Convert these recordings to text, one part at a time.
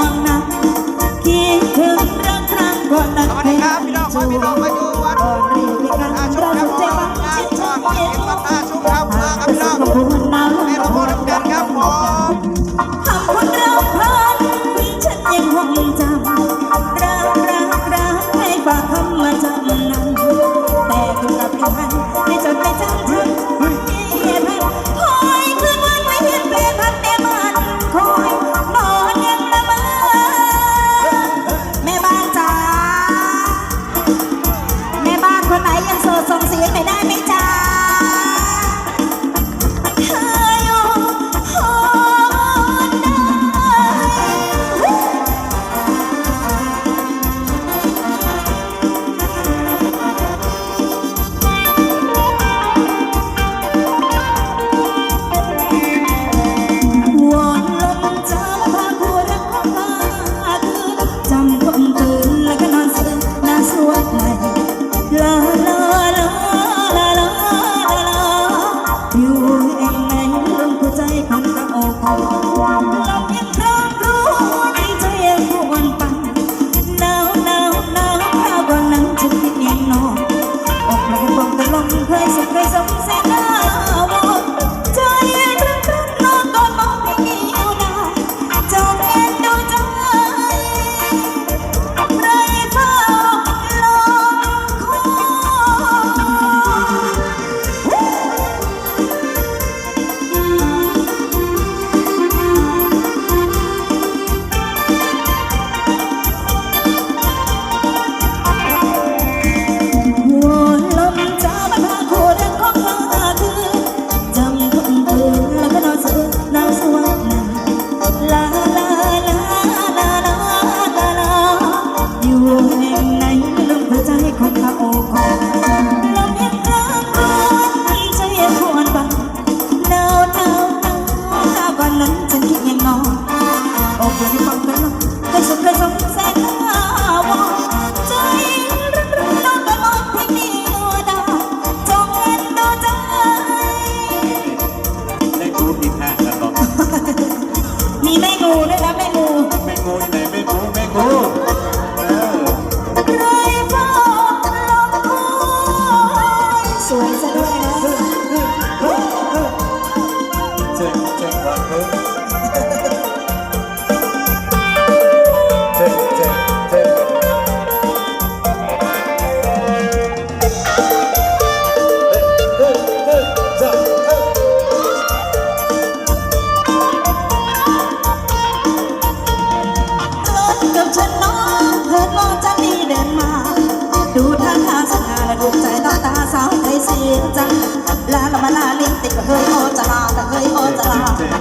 ห่วงนคิดถึงรักครั้งก่อนนั้นสวัสดีครับพี่น้องพี่น้องไป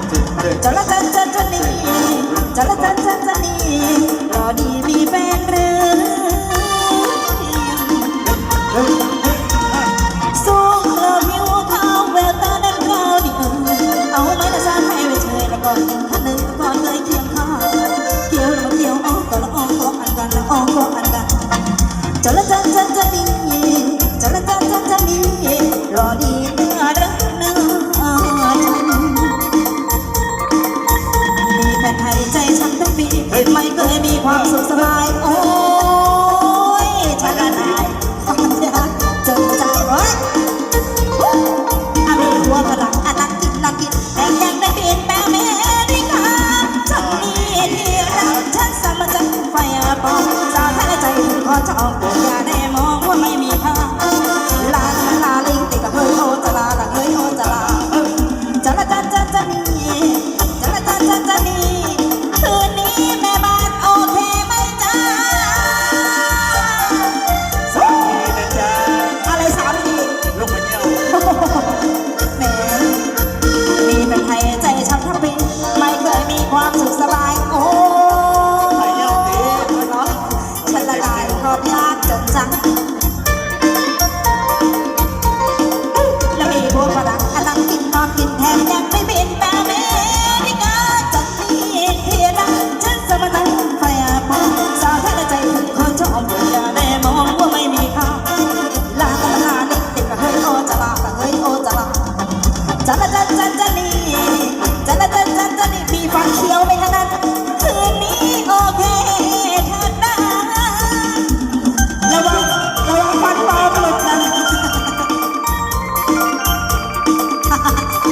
对。对对， ไม่เคยมีความสุขสบาย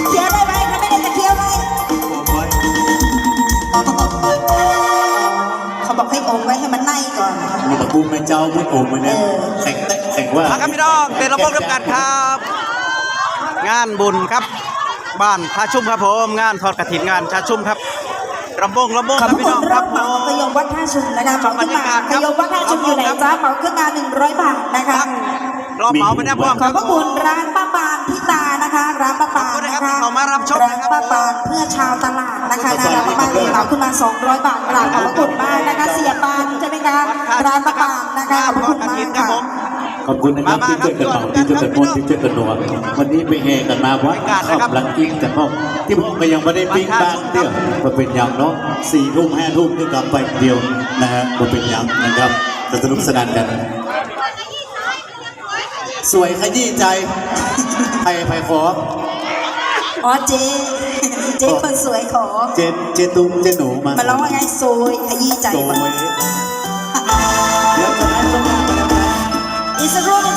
เสียได้ไหมถ้ไม่ได้ตะเคียวไงเขาบอกให้อมไว้ให้มันไหม้ก่อน มีตะกูแม่เจ้าพุทโอมมาเนี่ยแข่งเตะแข่งว่ามรัพี่น้องเป็นรบบจำกัดครังานบุญครับ บ้านชาชุ่มครับผม งานทอดกระถินงานชาชุ่มครับลำบงลำบงคขรับบคุพี่น้องครัรับบเหมาขยงวัดท่าชุมนะคะเหมาขึ้นมาขยงวัดท่าชุมอยู่ไหนจ้าเหมาขึ้นมา100บาทนะครับรอบเหมาไม่ได้พร้อมขคอรับบพรคุณร้านป้าปาน มารับชมร้านนะครับป้าปานเพื่อชาวตลาดนะคะนะร้านป้าปานเหมาขึ้นมา 200 บาทกราบขอบพระคุณมากนะคะเสียปานใช่ไหมคะร้านป้าปานนะคะขอบพระคุณมากค่ะ ขอบคุณนะครับที่ช่วยกันเหมาที่ช่วยกันมนที่ช่วยกันหนัววันนี้ไปแห่กันมาวัดขอบหลังกิ้งจากห้องที่ผมก็ยังไม่ได้ปิ้งบ้างเดียวมาเป็นอย่างเนาะสี่ทุ่มห้าทุ่มนี่กลับไปเดียวนะฮะมาเป็นอย่างนะครับจะสนุกสนานกัน สวยขยี้ใจใครใครขอ อ๋อเจ๊เจ๊คนสวยขอ เจนเจนตุ้มเจนหนูมามาร้องว่าไงโซยขยี้ใจโดหมดยเดี๋ยวจะให้ต้องมาแล้วนะ อีกสักครู่จะ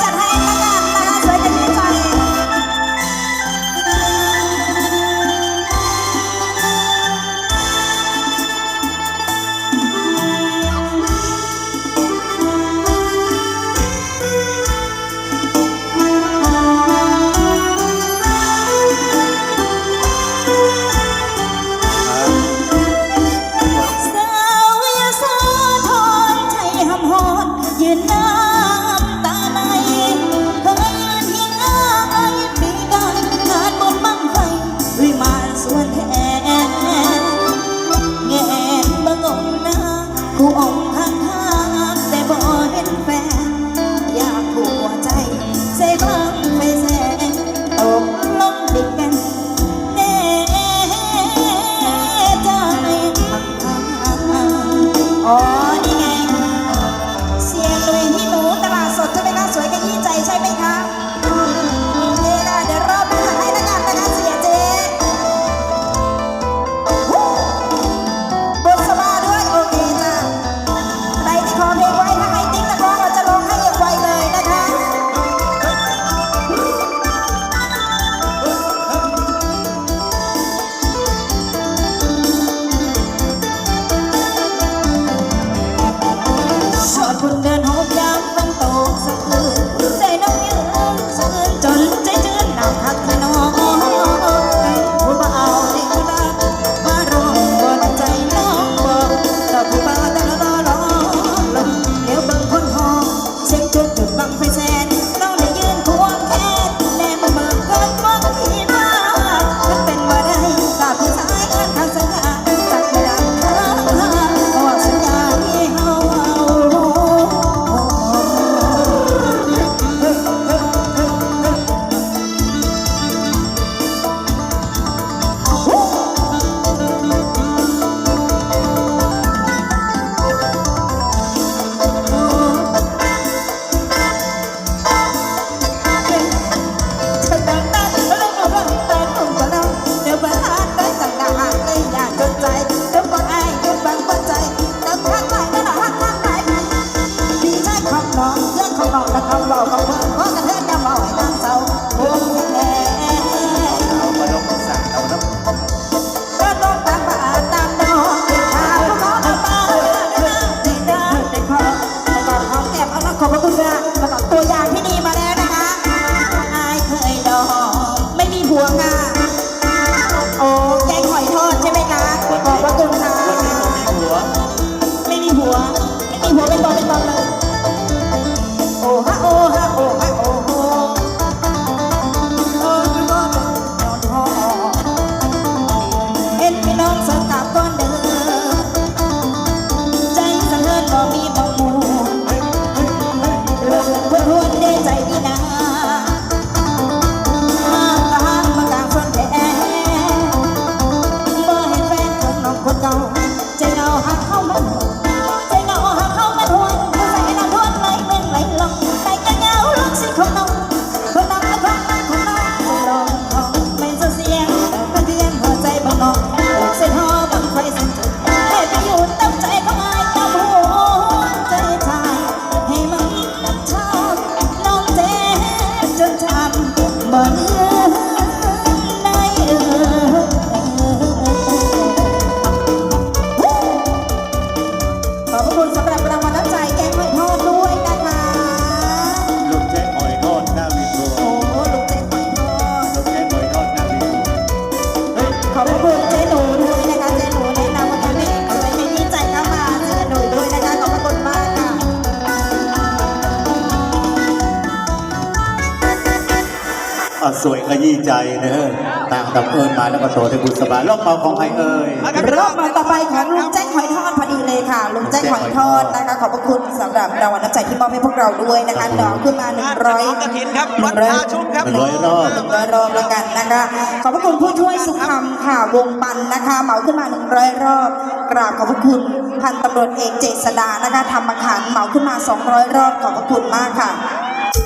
จัดให้ละ สวยขยี้ใจเนอะต่างดับเอิญมาแล้วก็โตที่บุญสบายล่องเมาของใครเอ่ยมาครับรอบมาต่อไปของลุงแจ้งหอยทอดพอดีเลยค่ะลุงแจ้งหอยทอดนะคะขอบพระคุณสำหรับรางวัลน้ำใจที่มอบให้พวกเราด้วยนะคะน้องขึ้นมาหนึ่งร้อยกระถินครับวัดท่าชุ่มครับหนึ่งร้อยรอบหนึ่งร้อยรอบแล้วกันนะคะขอบพระคุณผู้ช่วยสุขธรรมค่ะวงปันนะคะเหมาขึ้นมาหนึ่งร้อยรอบกราบขอบพระคุณพันตำรวจเอกเจษดานะคะธรรมขันธ์เหมาขึ้นมา200รอบขอบพระคุณมากค่ะ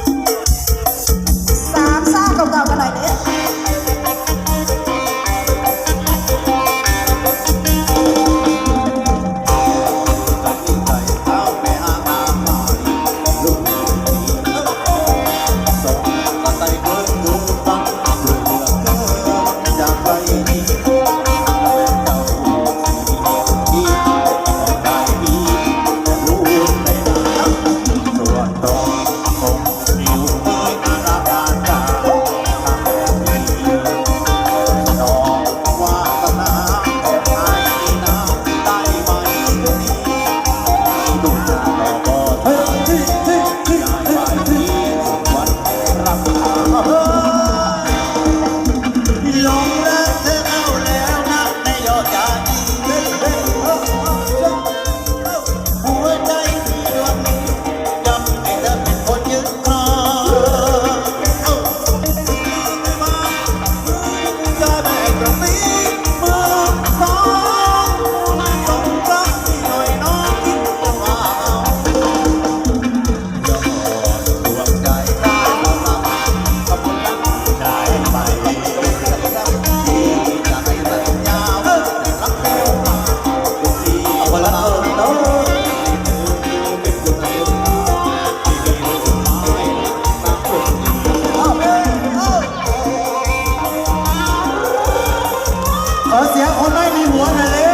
สาม ซ่าเก่าๆกันหน่อยเด้ อเสียงคนไม่มีหัวหน่อย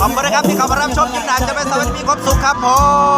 ขอบคุณนะครับที่เข้ามารับชมยินดีจะเป็นสวัสดีมีความสุขครับผม